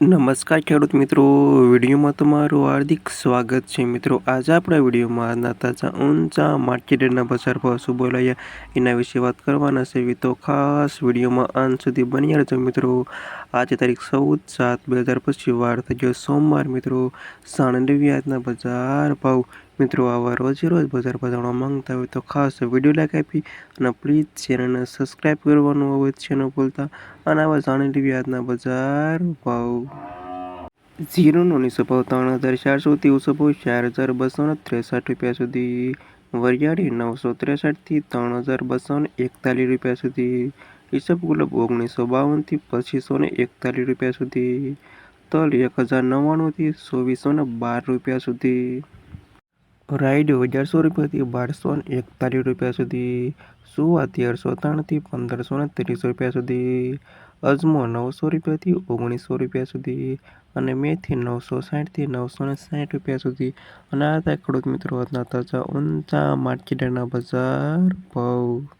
નમસ્કાર ખેડૂત મિત્રો, વિડીયોમાં તમારું હાર્દિક સ્વાગત છે. મિત્રો, આજે આપણા વિડીયોમાં તાજા ઊંચા માર્કેટના બજાર ભાવ શું બોલાયા એના વિશે વાત કરવાના છે. તો ખાસ વિડીયોમાં અંત સુધી બની રહેજો મિત્રો. આજે તારીખ ચૌદ સાત બે હજાર પચીસ, વાર થઈ ગયો સોમવાર. મિત્રો સાણંદવી આજના બજાર ભાવ મિત્રો, આવા રોજે રોજ બજાર ભાવ માંગતા હોય તો ખાસ વીડિયો લાઈક આપી અને પ્લીઝ ચેનલને સબસ્ક્રાઈબ કરવાનું હોય છે ન ભૂલતા. અને આવા જાણી વ્યાજના બજાર ભાવ. ઝીરોનો નિસો ભાવ ત્રણ હજાર ચારસોથી ઓછો ભાવ ચાર હજાર બસો ને ત્રેસઠ રૂપિયા સુધી. વરિયાળી નવસો ત્રેસઠથી ત્રણ હજાર બસો ને એકતાલીસ રૂપિયા સુધી. ઈસબ ગુલાબ ઓગણીસો બાવનથી પચીસો ને એકતાલીસ રૂપિયા સુધી. તલ એક હજાર નવ્વાણુંથી ચોવીસો ને બાર રૂપિયા સુધી. રાઈડ અગિયારસો રૂપિયાથી બારસો એકતાલીસ રૂપિયા સુધી, સુવા તેરસો ત્રણથી પંદરસો ને ત્રીસ રૂપિયા સુધી, અજમો નવસો રૂપિયાથી ઓગણીસો રૂપિયા સુધી અને મેથી નવસો સાઠથી નવસો ને સાઠ રૂપિયા સુધી. અને આ હતા ખેડૂત મિત્રો તાજા ઊંચા માર્કેટના બજાર ભાવ.